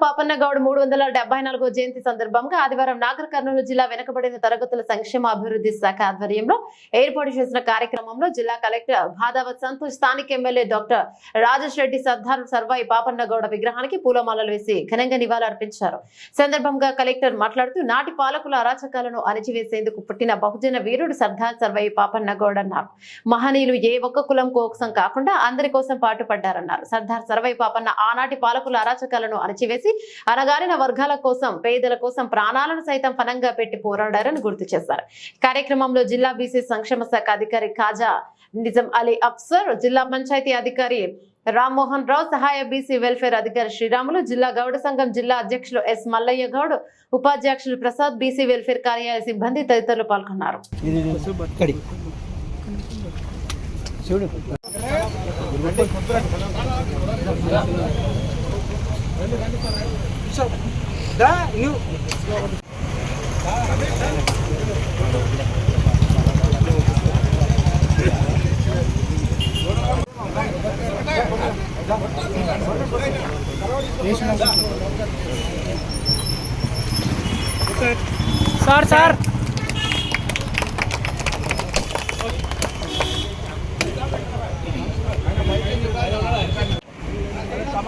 పాపన్న గౌడ్ మూడు వందల డెబ్బై నాలుగో జయంతి సందర్భంగా ఆదివారం నాగర్ కర్నూలు జిల్లా వెనుకబడిన తరగతుల సంక్షేమ అభివృద్ధి శాఖ ఆధ్వర్యంలో ఏర్పాటు చేసిన కార్యక్రమంలో జిల్లా కలెక్టర్ భాదావత్ సంతోష్ స్థానిక ఎమ్మెల్యే డాక్టర్ రాజేష్ రెడ్డి సర్దార్ సర్వాయి పాపన్న గౌడ విగ్రహానికి పూలమాలలు వేసి ఘనంగా నివాళులర్పించారు సందర్భంగా కలెక్టర్ మాట్లాడుతూ నాటి పాలకుల అరాచకాలను అణిచివేసేందుకు పుట్టిన బహుజన వీరుడు సర్దార్ సర్వాయి పాపన్న గౌడ్ అన్నారు. మహనీయులు ఏ ఒక్క కులం కోసం కాకుండా అందరి కోసం పాటుపడ్డారన్నారు. సర్దార్ సర్వాయి పాపన్న ఆనాటి పాలకుల అరాచకాలను అణచివేసి అనగారిన వర్గాల కోసం పేదల కోసం ప్రాణాలను సైతం ఫలంగా పెట్టి పోరాడారని గుర్తు చేశారు. కార్యక్రమంలో జిల్లా బీసీ సంక్షేమ శాఖ అధికారి ఖాజా నిజం అలీ అఫ్సర్ జిల్లా పంచాయతీ అధికారి రామ్మోహన్ రావు సహాయ బీసీ వెల్ఫేర్ అధికారి శ్రీరాములు జిల్లా గౌడ సంఘం జిల్లా అధ్యక్షులు ఎస్ మల్లయ్య గౌడ్ ఉపాధ్యక్షులు ప్రసాద్ బీసీ వెల్ఫేర్ కార్యాలయ సిబ్బంది తదితరులు పాల్గొన్నారు. చూడు. ఇక్కడి చూడు sir sir.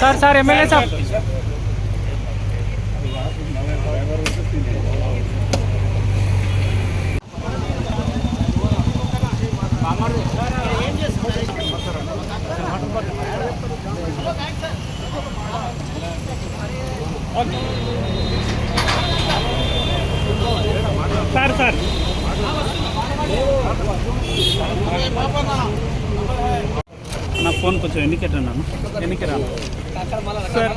Sir sir MLA sir sir sir. నా ఫోన్ కొంచెం ఎన్నికెట్ అన్నాను ఎన్నికే రాను సార్